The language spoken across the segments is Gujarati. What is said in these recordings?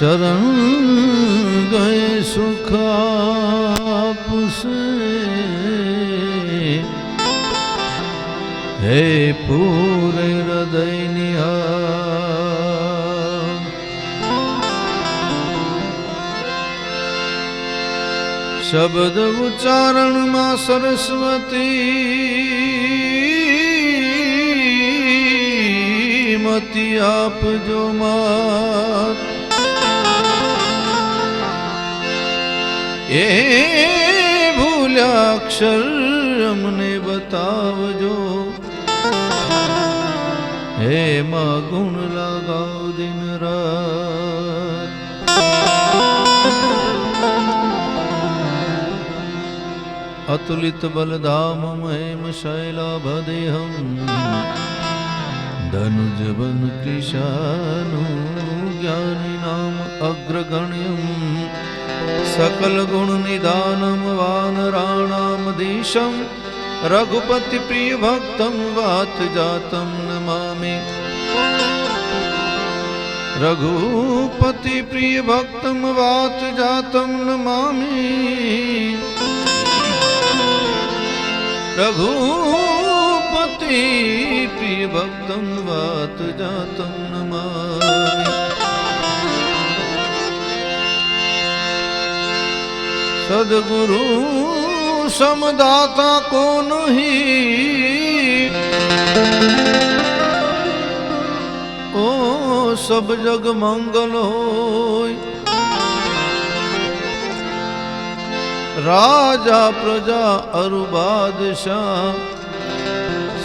શરણ ગયે સુખ આપશે હે પૂરે હૃદયની શબ્દ ઉચ્ચારણમાં સરસ્વતી મતી આપજો માત એ ભૂલ્યા અક્ષર અમને બતાવજો. હે માં ગુણ લગાવ દિન રાત. અતુલિત બલધામ મહેમ શૈલાભદેહમ ધનુજવન કિશાનું જ્ઞાની નામ અગ્રગણ્યમ. સકલ ગુણ નિદાનમ વાનરાણામ દીશમ રઘુપતિ પ્રિય ભક્તમ વાત જાતમ નમામિ રઘુપતિ પ્રિય ભક્તમ વાત જાતમ નમામિ રઘુપતિ પ્રિય ભક્તમ વાત જાતમ નમામિ સદગુરુ સમદાતા કો નહીં ઓ સબ જગ મંગલ હોય. રાજા, પ્રજા, અરુ, બાદશાહ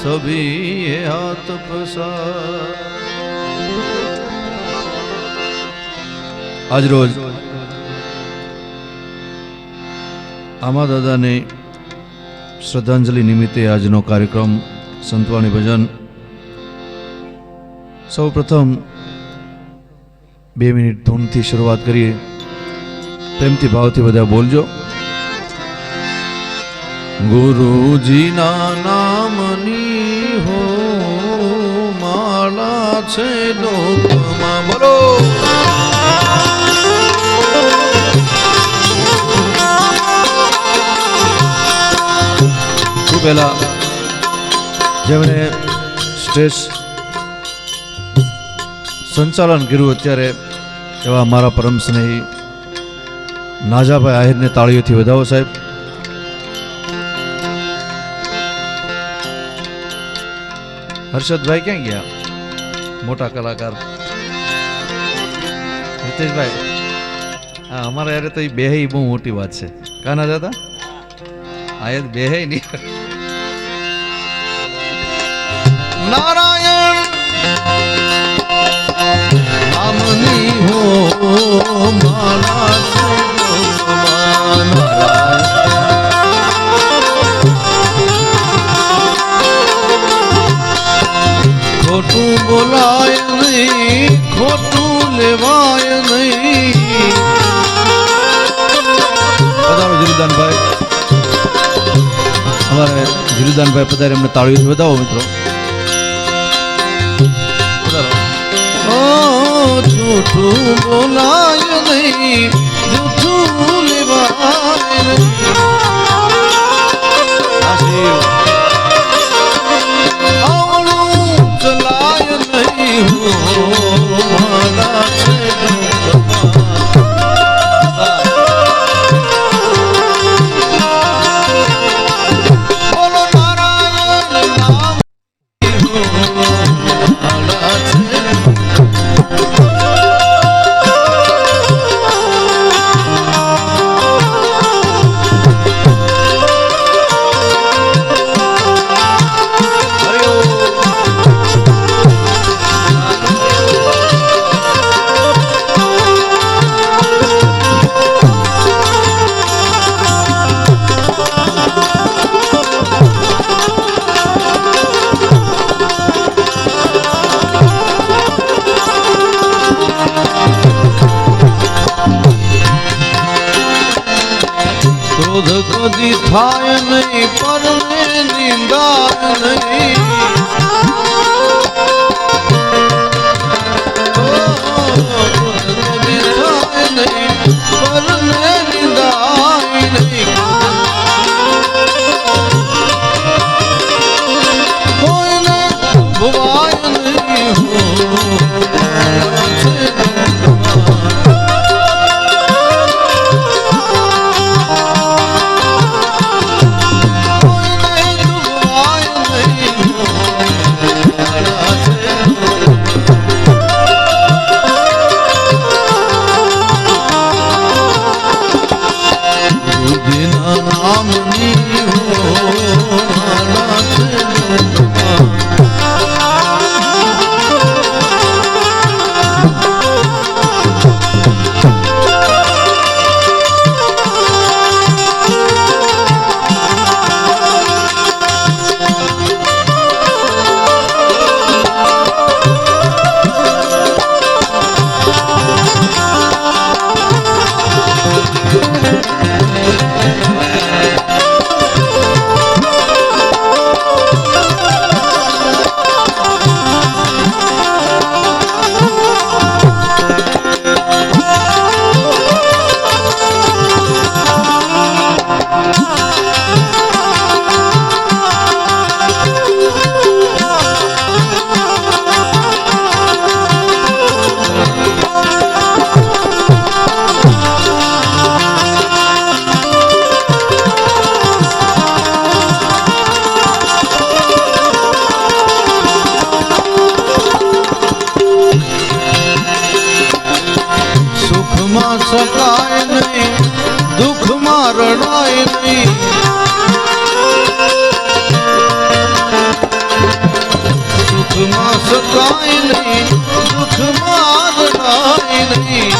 સભી હાથ પસાર. આજ આમા દાદાને શ્રદ્ધાંજલિ નિમિત્તે આજનો કાર્યક્રમ સંતવાણી ભજન. સૌ પ્રથમ બે મિનિટ ધૂનથી શરૂઆત કરીએ. પ્રેમથી ભાવથી બધા બોલજો. ગુરુજીના નામની હો માળા છે લોકમાં. બોલો. પહેલા. જેમણે સ્ટેજ સંચાલન કર્યું અત્યારે એવા મારા પરમ સ્નેહી નાજાભાઈ આહિરને તાળીઓથી વધાવો, સાહેબ. હર્ષદભાઈ ક્યાં ગયા? મોટા કલાકાર. હિતેશભાઈ. હા, અમારા યારે તો એ બેહે બહુ મોટી વાત છે. કાના દાદા? આ બેહે નહીં. ખોટું બોલાય નહીં ખોટું લેવાય નહીં પધારો જીરુદાનભાઈ અમારે જીરુદાનભાઈ પધારે એમને તાળીઓથી બતાવો મિત્રો. જૂઠું બોલાય નહીં. જૂઠું લેવાય નહીં. કદી થાય નહીં પરને નિંદા નહીં. દુઃખમાં સતાય નહીં દુઃખમાં રડાય નહીં.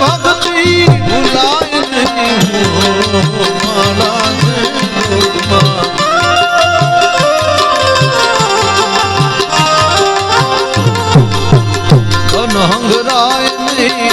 ભક્તિ ભૂલાય નહીં મારા દુઃખમાં. હંગરાય નહીં.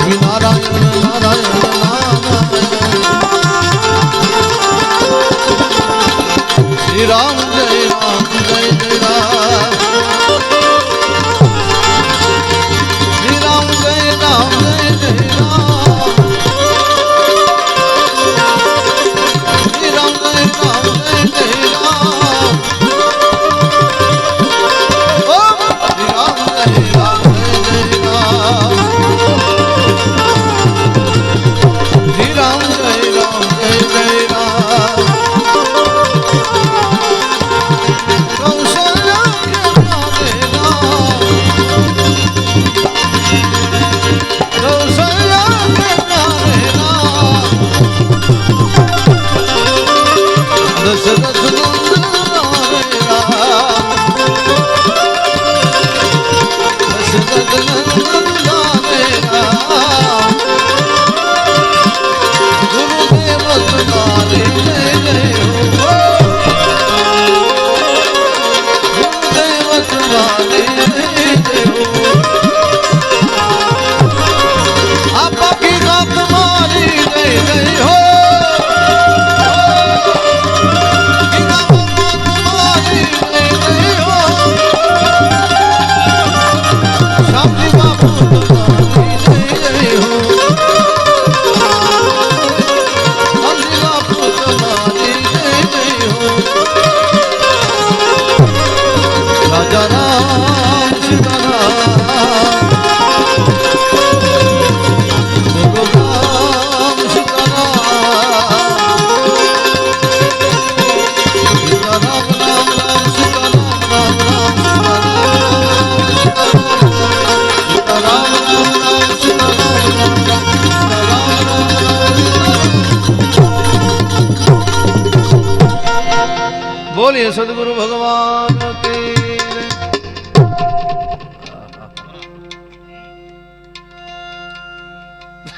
Narayan Narayan Narayan Thank you.